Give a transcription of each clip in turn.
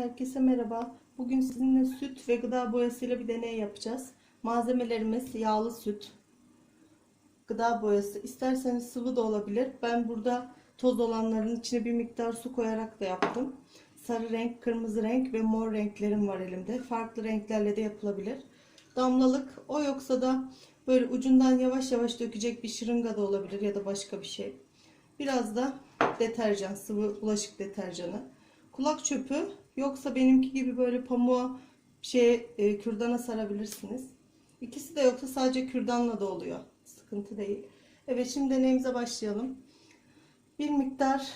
Herkese merhaba. Bugün sizinle süt ve gıda boyasıyla bir deney yapacağız. Malzemelerimiz yağlı süt, gıda boyası. İsterseniz sıvı da olabilir. Ben burada toz olanların içine bir miktar su koyarak da yaptım. Sarı renk, kırmızı renk ve mor renklerim var elimde. Farklı renklerle de yapılabilir. Damlalık o yoksa da böyle ucundan yavaş yavaş dökecek bir şırınga da olabilir ya da başka bir şey. Biraz da deterjan, sıvı bulaşık deterjanı. Kulak çöpü yoksa benimki gibi böyle pamuğa şey e, kürdana sarabilirsiniz. İkisi de yoksa sadece kürdanla da oluyor. Sıkıntı değil. Evet şimdi deneyimize başlayalım. Bir miktar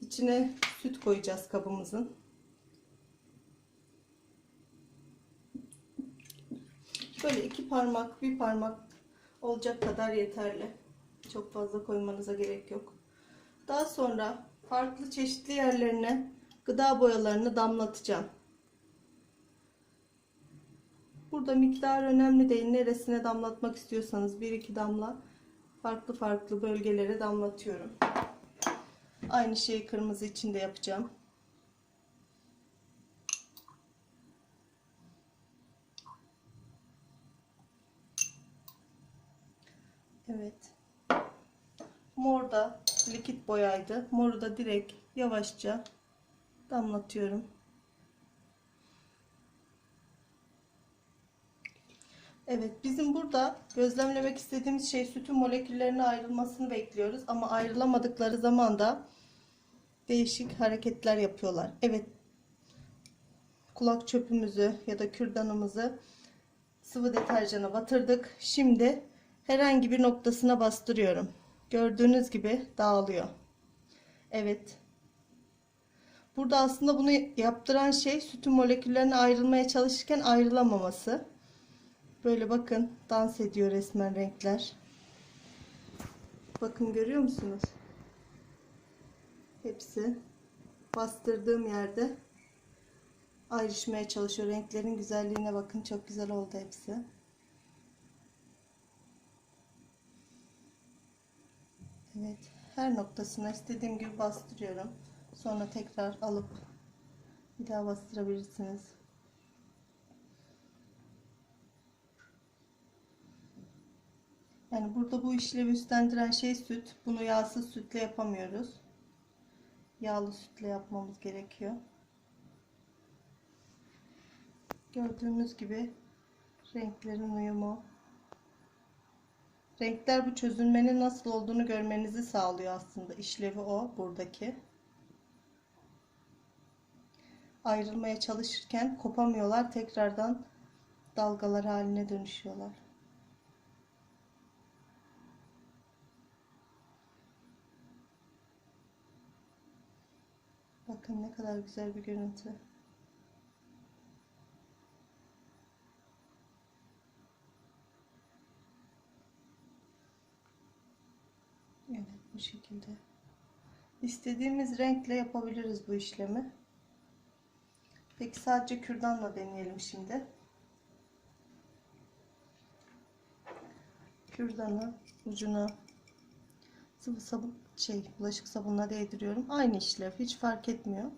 içine süt koyacağız kabımızın. Böyle iki parmak, bir parmak olacak kadar yeterli. Çok fazla koymanıza gerek yok. Daha sonra farklı çeşitli yerlerine gıda boyalarını damlatacağım. Burada miktar önemli değil. Neresine damlatmak istiyorsanız bir iki damla farklı farklı bölgelere damlatıyorum. Aynı şeyi kırmızı için de yapacağım. Evet. Mor da likit boyaydı. Moru da direkt yavaşça damlatıyorum. Evet bizim burada gözlemlemek istediğimiz şey sütün moleküllerinin ayrılmasını bekliyoruz. Ama ayrılamadıkları zaman da değişik hareketler yapıyorlar. Evet kulak çöpümüzü ya da kürdanımızı sıvı deterjana batırdık. Şimdi herhangi bir noktasına bastırıyorum. Gördüğünüz gibi dağılıyor. Evet. Burada aslında bunu yaptıran şey sütün moleküllerine ayrılmaya çalışırken ayrılamaması. Böyle bakın dans ediyor resmen renkler. Bakın görüyor musunuz? Hepsi bastırdığım yerde ayrışmaya çalışıyor. Renklerin güzelliğine bakın. Çok güzel oldu hepsi. Evet. Her noktasına istediğim gibi bastırıyorum. Sonra tekrar alıp bir daha bastırabilirsiniz. Yani burada bu işlevi üstlendiren şey süt. Bunu yağsız sütle yapamıyoruz. Yağlı sütle yapmamız gerekiyor. Gördüğünüz gibi renklerin uyumu. Renkler bu çözülmenin nasıl olduğunu görmenizi sağlıyor aslında. İşlevi o buradaki. Ayrılmaya çalışırken kopamıyorlar. Tekrardan dalgalar haline dönüşüyorlar. Bakın ne kadar güzel bir görüntü. Evet bu şekilde. İstediğimiz renkle yapabiliriz bu işlemi. Peki sadece kürdanla deneyelim şimdi. Kürdanı ucuna sıvı sabun şey bulaşık sabunla değdiriyorum. Aynı işlev hiç fark etmiyor.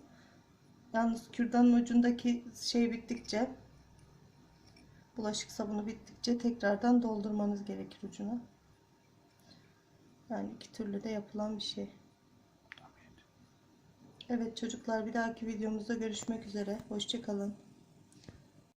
Yalnız kürdanın ucundaki şey bittikçe bulaşık sabunu bittikçe tekrardan doldurmanız gerekir ucuna. Yani iki türlü de yapılan bir şey. Evet çocuklar bir dahaki videomuzda görüşmek üzere. Hoşçakalın.